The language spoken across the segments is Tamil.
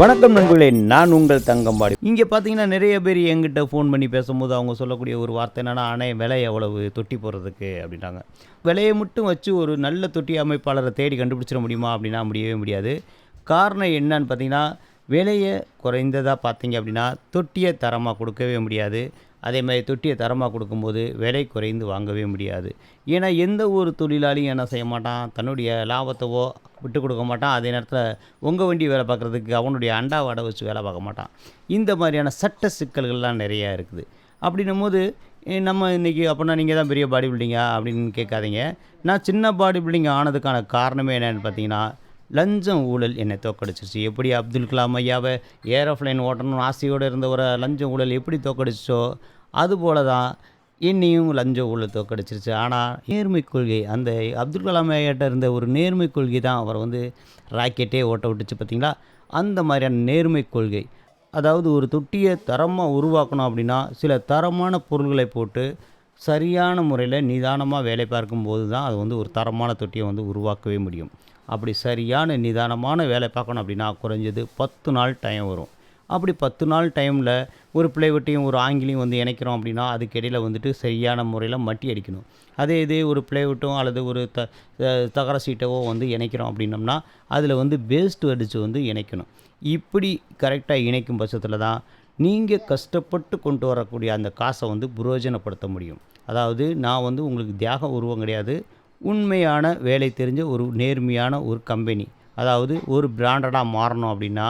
வணக்கம் நண்பர்களே நான் உங்கள் தங்கம்பாடி. இங்கே பார்த்தீங்கன்னா நிறைய பேர் என்கிட்ட ஃபோன் பண்ணி பேசும்போது அவங்க சொல்லக்கூடிய ஒரு வார்த்தை என்னென்னா அணை விலை எவ்வளவு? தொட்டி போடுறதுக்கு அப்படின்றாங்க விலையை மட்டும் வச்சு ஒரு நல்ல தொட்டி அமைப்பாளரை தேடி கண்டுபிடிச்சிட முடியுமா அப்படின்னா முடியவே முடியாது. காரணம் என்னன்னு பார்த்தீங்கன்னா விலையை குறைந்ததாக பார்த்தீங்க அப்படின்னா தொட்டியை தரமாக கொடுக்கவே முடியாது. அதே மாதிரி தொட்டியை தரமாக கொடுக்கும்போது விலை குறைந்து வாங்கவே முடியாது. ஏன்னா எந்த ஒரு தொழிலாளியும் என்ன செய்ய மாட்டான்? தன்னுடைய லாபத்தவோ விட்டு கொடுக்க மாட்டான். அதே நேரத்தில் உங்கள் வண்டி வேலை பார்க்குறதுக்கு அவனுடைய அண்டா வாடை வச்சு வேலை பார்க்க மாட்டான். இந்த மாதிரியான சட்ட சிக்கல்கள்லாம் நிறையா இருக்குது. அப்படின்னும் போது நம்ம இன்றைக்கி அப்படின்னா நீங்கள் தான் பெரிய பாடி பில்டிங்கா? அப்படின்னு கேட்காதீங்க. நான் சின்ன பாடி பில்டிங் ஆனதுக்கான காரணமே என்னென்னு பார்த்தீங்கன்னா லஞ்சம் ஊழல் என்னை தோக்கடிச்சிருச்சு எப்படி அப்துல் கலாம் ஐயாவை ஏரோஃப்ளைன் ஓட்டணும்னு ஆசையோடு இருந்த ஒரு லஞ்சம் ஊழல் எப்படி தோக்கடிச்சோ அதுபோல தான் இன்னியும் லஞ்ச ஊழல் தோக்கடிச்சிருச்சு. ஆனால் நேர்மை கொள்கை அந்த அப்துல் கலாம் ஐயாட்ட இருந்த ஒரு நேர்மை கொள்கை தான் அவர் வந்து ராக்கெட்டே ஓட்ட விட்டுச்சு பார்த்தீங்களா அந்த மாதிரியான நேர்மை கொள்கை. அதாவது ஒரு தொட்டியை தரமாக உருவாக்கணும் அப்படின்னா சில தரமான பொருள்களை போட்டு சரியான முறையில் நிதானமாக வேலை பார்க்கும்போது தான் அது வந்து ஒரு தரமான தொட்டியை வந்து உருவாக்கவே முடியும். அப்படி சரியான நிதானமான வேலை பார்க்கணும் அப்படின்னா குறைஞ்சது பத்து நாள் டைம் வரும். அப்படி பத்து நாள் டைமில் ஒரு பிளைவுட்டையும் ஒரு ஆங்கிலையும் வந்து இணைக்கிறோம் அப்படின்னா அதுக்கு இடையில் வந்துட்டு சரியான முறையில் மட்டி அடிக்கணும். அதே இது ஒரு பிளைவுட்டும் அல்லது ஒரு த த- தகர சீட்டவோ வந்து இணைக்கிறோம் அப்படின்னம்னா அதில் வந்து பேஸ்ட் அடித்து வந்து இணைக்கணும். இப்படி கரெக்டாக இணைக்கும் பட்சத்தில் தான் நீங்கள் கஷ்டப்பட்டு கொண்டு வரக்கூடிய அந்த காசை வந்து புரோஜனப்படுத்த முடியும். அதாவது நான் வந்து உங்களுக்கு தியாக உருவம் கிடையாது. உண்மையான வேலை தெரிஞ்ச ஒரு நேர்மையான ஒரு கம்பெனி அதாவது ஒரு பிராண்டடாக மாறணும் அப்படின்னா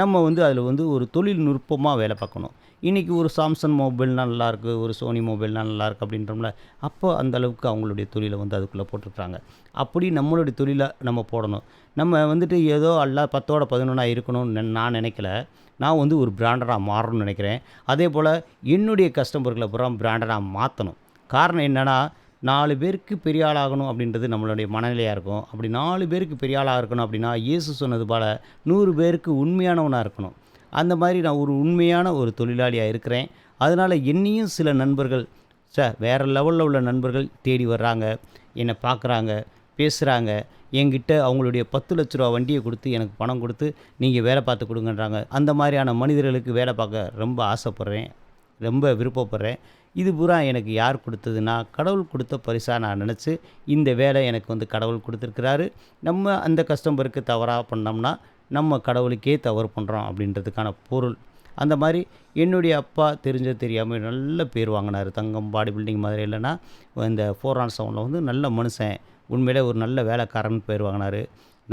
நம்ம வந்து அதில் வந்து ஒரு தொழில்நுட்பமாக வேலை பார்க்கணும். இன்றைக்கி ஒரு சாம்சங் மொபைல்னால் நல்லாயிருக்கு ஒரு சோனி மொபைல்னால் நல்லாயிருக்கு அப்படின்றோம்ல அப்போ அந்த அளவுக்கு அவங்களுடைய தொழிலை வந்து அதுக்குள்ளே போட்டிருக்காங்க அப்படி நம்மளுடைய தொழிலை நம்ம போடணும். நம்ம வந்துட்டு ஏதோ எல்லா பத்தோட பதினொன்றா இருக்கணும்னு நான் நினைக்கல. நான் வந்து ஒரு பிராண்டடாக மாறணும்னு நினைக்கிறேன். அதே போல் என்னுடைய கஸ்டமர்களை பூரா பிராண்டடாக மாற்றணும் காரணம் என்னென்னா நாலு பேருக்கு பெரிய ஆளாகணும் அப்படின்றது நம்மளுடைய மனநிலையாக இருக்கும். அப்படி நாலு பேருக்கு பெரிய ஆளாக இருக்கணும் அப்படின்னா இயேசு சொன்னது போல் நூறு பேருக்கு உண்மையானவனாக இருக்கணும். அந்த மாதிரி நான் ஒரு உண்மையான ஒரு தொழிலாளியாக இருக்கிறேன். அதனால் என்னையும் சில நண்பர்கள் சார் வேறு லெவலில் உள்ள நண்பர்கள் தேடி வர்றாங்க என்னை பார்க்குறாங்க பேசுகிறாங்க என்கிட்ட அவங்களுடைய பத்து லட்ச ரூபா வண்டியை கொடுத்து எனக்கு பணம் கொடுத்து நீங்கள் வேலை பார்த்து கொடுங்கன்றாங்க. அந்த மாதிரியான மனிதர்களுக்கு வேலை பார்க்க ரொம்ப ஆசைப்பட்றேன். ரொம்ப விருப்பப்படுறேன். இது பூரா எனக்கு யார் கொடுத்ததுன்னா கடவுள் கொடுத்த பரிசாக நான் நினச்சி இந்த வேலை எனக்கு வந்து கடவுள் கொடுத்துருக்கிறாரு. நம்ம அந்த கஸ்டமருக்கு தவறாக பண்ணோம்னா நம்ம கடவுளுக்கே தவறு பண்ணுறோம் அப்படின்றதுக்கான பொருள். அந்த மாதிரி என்னுடைய அப்பா தெரிஞ்ச தெரியாமல் நல்ல பேர் வாங்கினார். தங்கம் பாடி பில்டிங் மாதிரி இல்லைன்னா இந்த ஃபோர் ஆன் செவனில் வந்து நல்ல மனுஷன். உண்மையிலே ஒரு நல்ல வேலைக்காரன் பேர் வாங்கினார்.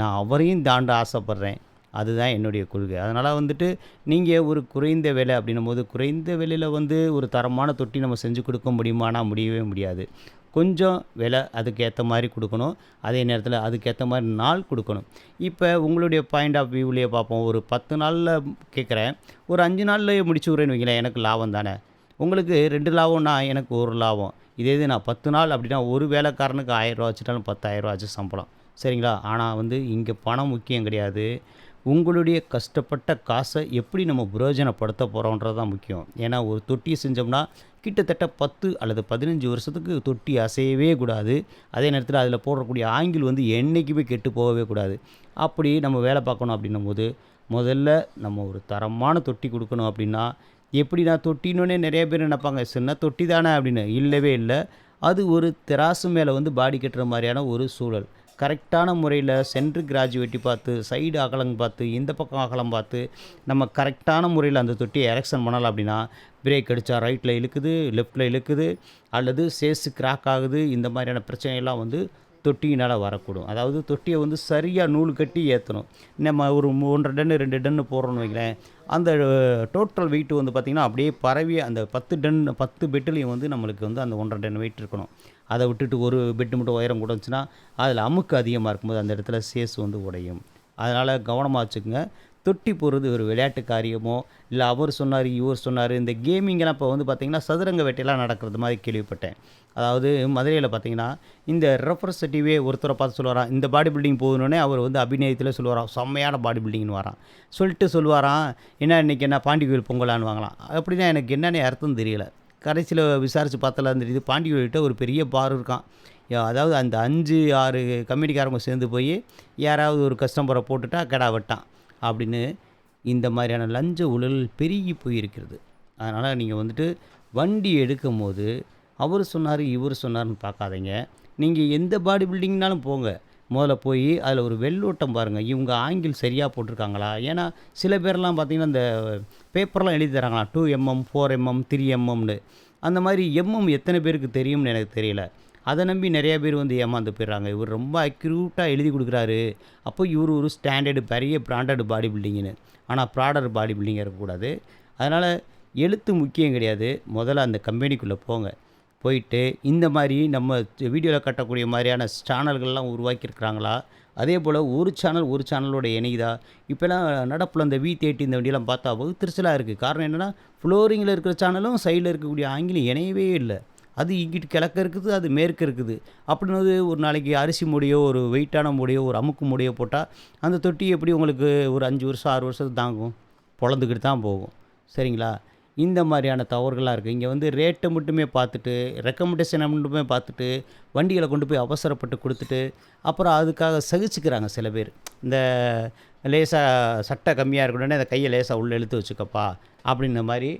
நான் அவரையும் தாண்ட ஆசைப்பட்றேன். அதுதான் என்னுடைய கொள்கை. அதனால் வந்துட்டு நீங்கள் ஒரு குறைந்த விலை அப்படின்னும் போது குறைந்த விலையில் வந்து ஒரு தரமான தொட்டி நம்ம செஞ்சு கொடுக்க முடியுமானா முடியவே முடியாது. கொஞ்சம் விலை அதுக்கு ஏற்ற மாதிரி கொடுக்கணும். அதே நேரத்தில் அதுக்கேற்ற மாதிரி நாள் கொடுக்கணும். இப்போ உங்களுடைய பாயிண்ட் ஆஃப் வியூவிலேயே பார்ப்போம். ஒரு பத்து நாளில் கேட்குறேன் ஒரு அஞ்சு நாள்லேயே முடிச்சு விட்றேன்னு வைங்களேன் எனக்கு லாபம் தானே. உங்களுக்கு ரெண்டு லாபம்னா எனக்கு ஒரு லாபம். இதே இது நான் பத்து நாள் அப்படின்னா ஒரு வேலைக்காரனுக்கு ஆயிரரூவா வச்சுட்டாலும் பத்தாயிரரூவா ஆச்சு சம்பளம். சரிங்களா? ஆனால் வந்து இங்கே பணம் முக்கியம் கிடையாது. உங்களுடைய கஷ்டப்பட்ட காசை எப்படி நம்ம பிரயோஜனப்படுத்த போகிறோன்றது தான் முக்கியம். ஏன்னா ஒரு தொட்டியை செஞ்சோம்னா கிட்டத்தட்ட பத்து அல்லது பதினஞ்சு வருஷத்துக்கு தொட்டி அசையவே கூடாது. அதே நேரத்தில் அதில் போடக்கூடிய ஆங்கில் வந்து என்றைக்குமே கெட்டு போகவே கூடாது. அப்படி நம்ம வேலை பார்க்கணும் அப்படின்னும் போது முதல்ல நம்ம ஒரு தரமான தொட்டி கொடுக்கணும் அப்படின்னா எப்படி நான் தொட்டினோடனே நிறைய பேர் நினைப்பாங்க. சின்ன தொட்டி தானே அப்படின்னு. இல்லவே இல்லை. அது ஒரு தெராசு மேலே வந்து பாடி கட்டுற மாதிரியான ஒரு சூழல். கரெக்டான முறையில் சென்ட்ரு கிராஜுவேட்டி பார்த்து சைடு அகலம் பார்த்து இந்த பக்கம் அகலம் பார்த்து நம்ம கரெக்டான முறையில் அந்த தொட்டியை எரெக்ஷன் பண்ணலாம் அப்படின்னா பிரேக் அடித்தா ரைட்டில் இழுக்குது லெஃப்ட்டில் இழுக்குது அல்லது சேஸு கிராக் ஆகுது இந்த மாதிரியான பிரச்சனையெல்லாம் வந்து தொட்டியினால் வரக்கூடும். அதாவது தொட்டியை வந்து சரியாக நூல் கட்டி ஏற்றணும். நம்ம ஒரு ஒன்றரை டன்னு ரெண்டு டன்னு போடுறோன்னு வைங்களேன் அந்த டோட்டல் வெயிட் வந்து பார்த்திங்கன்னா அப்படியே பரவி அந்த பத்து டன் பத்து பெட்டிலையும் வந்து நம்மளுக்கு வந்து அந்த ஒன்றரை டன் வெயிட் இருக்கணும். அதை விட்டுட்டு ஒரு பெட்டு மட்டும் உயரம் கூடச்சுன்னா அதில் அமுக்கு அதிகமாக இருக்கும்போது அந்த இடத்துல சேஸ் வந்து உடையும். அதனால் கவனமாக வச்சுக்கோங்க. தொட்டி போடுறது ஒரு விளையாட்டு காரியமோ இல்லை அவர் சொன்னார் இவர் சொன்னார் இந்த கேமிங்கெல்லாம் இப்போ வந்து பார்த்திங்கன்னா சதுரங்க வேட்டையெல்லாம் நடக்கிறது மாதிரி கேள்விப்பட்டேன். அதாவது மதுரையில் பார்த்தீங்கன்னா இந்த ரெப்ரசன்டேட்டிவே ஒருத்தரை பார்த்து சொல்லுவாராம் இந்த பாடி பில்டிங் போகணுன்னே அவர் வந்து அபிநயத்தில் சொல்லுவாராம் செம்மையான பாடி பில்டிங்னு வரான். சொல்லிட்டு சொல்லுவாராம் என்ன இன்றைக்கி என்ன பாண்டி கோயில் பொங்கலான்னு வாங்கலாம். அப்படின்னா எனக்கு என்னென்ன அர்த்தம் தெரியலை. கடைசியில் விசாரித்து பார்த்தல தெரியுது பாண்டி கோயில்கிட்ட ஒரு பெரிய பார் இருக்கான். அதாவது அந்த அஞ்சு ஆறு கம்பெனிக்காரங்க சேர்ந்து போய் யாராவது ஒரு கஸ்டமரை போட்டுட்டா கடா வெட்டான். அப்படின்னு இந்த மாதிரியான லஞ்ச ஊழல் பெருகி போயிருக்கிறது. அதனால் நீங்கள் வந்துட்டு வண்டி எடுக்கும் போது அவர் சொன்னார் இவர் சொன்னார்னு பார்க்காதீங்க. நீங்கள் எந்த பாடி பில்டிங்னாலும் போங்க. முதல்ல போய் அதில் ஒரு வெள்ளோட்டம் பாருங்கள் இவங்க ஆங்கிள் சரியாக போட்டிருக்காங்களா? ஏன்னா சில பேர்லாம் பார்த்தீங்கன்னா இந்த பேப்பர்லாம் எழுதி தராங்களா? Two MM four MM three எம்எம்னு அந்த மாதிரி எம்எம் எத்தனை பேருக்கு தெரியும்னு எனக்கு தெரியல. அதை நம்பி நிறைய பேர் வந்து ஏமாந்து போயிடுறாங்க. இவர் ரொம்ப அக்யூட்டாக எழுதி கொடுக்குறாரு. அப்போ இவர் ஒரு ஸ்டாண்டர்டு பெரிய பிராண்டட் பாடி பில்டிங்னு ஆனால் ப்ராடர் பாடி பில்டிங்காக இருக்கக்கூடாது. அதனால் எழுத்து முக்கியம் கிடையாது. முதல்ல அந்த கம்பெனிக்குள்ளே போங்க. போயிட்டு இந்த மாதிரி நம்ம வீடியோவில் கட்டக்கூடிய மாதிரியான சேனல்கள்லாம் உருவாக்கியிருக்கிறாங்களா? அதே போல் ஒரு சேனல் ஒரு சேனலோட இணையுதா இப்போலாம் நடப்பில் அந்த வி தேட்டி இந்த வண்டியெல்லாம் பார்த்தா வகுத்திருச்சலாக இருக்குது காரணம் என்னென்னா ஃப்ளோரிங்கில் இருக்கிற சேனலும் சைடில் இருக்கக்கூடிய ஆங்கிலம் இணையவே இல்லை. அது இங்கிட்டு கிழக்க இருக்குது அது மேற்கு இருக்குது. அப்படின்னு ஒரு நாளைக்கு அரிசி மூடையோ ஒரு வெயிட்டான முடியோ ஒரு அமுக்கு முடியோ போட்டால் அந்த தொட்டி எப்படி உங்களுக்கு ஒரு அஞ்சு வருஷம் ஆறு வருஷத்துக்கு தாங்கும்? பொழந்துக்கிட்டு தான் போகும். சரிங்களா? இந்த மாதிரியான தவறுகளாக இருக்குது. இங்கே வந்து ரேட்டை மட்டுமே பார்த்துட்டு ரெக்கமெண்டேஷனை மட்டுமே பார்த்துட்டு வண்டிகளை கொண்டு போய் அவசரப்பட்டு கொடுத்துட்டு அப்புறம் அதுக்காக சகிச்சுக்கிறாங்க சில பேர். இந்த லேசாக சட்டை கம்மியாக இருக்கணுன்னே அந்த கையை லேசாக உள்ளே இழுத்து வச்சுக்கப்பா அப்படின்ற மாதிரி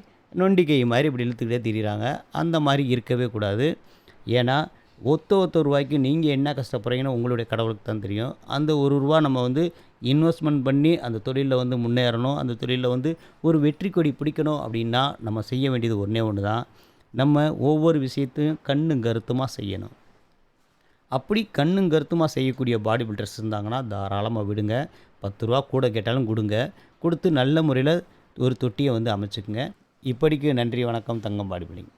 நொண்டிக்கை மாதிரி இப்படி இழுத்துக்கிட்டே திரிகிறாங்க அந்த மாதிரி இருக்கவே கூடாது. ஏன்னா ஒத்த ஒத்த ரூபாய்க்கு நீங்கள் என்ன கஷ்டப்படுறீங்கன்னு உங்களுடைய கடவுளுக்கு தான் தெரியும். அந்த ஒரு ரூபா நம்ம வந்து இன்வெஸ்ட்மெண்ட் பண்ணி அந்த தொழிலில் வந்து முன்னேறணும். அந்த தொழிலில் வந்து ஒரு வெற்றி கொடி பிடிக்கணும் அப்படின்னா நம்ம செய்ய வேண்டியது ஒன்றே ஒன்று தான். நம்ம ஒவ்வொரு விஷயத்தையும் கண்ணும் கருத்துமாக செய்யணும். அப்படி கண்ணும் கருத்துமாக செய்யக்கூடிய பாடி பில்டர்ஸ் இருந்தாங்கன்னா தாராளமாக விடுங்க. பத்து ரூபா கூட கேட்டாலும் கொடுங்க. கொடுத்து நல்ல முறையில் ஒரு தொட்டியை வந்து அமைச்சுக்குங்க. இப்படிக்கு நன்றி வணக்கம். தங்கம் பாடி பில்டிங்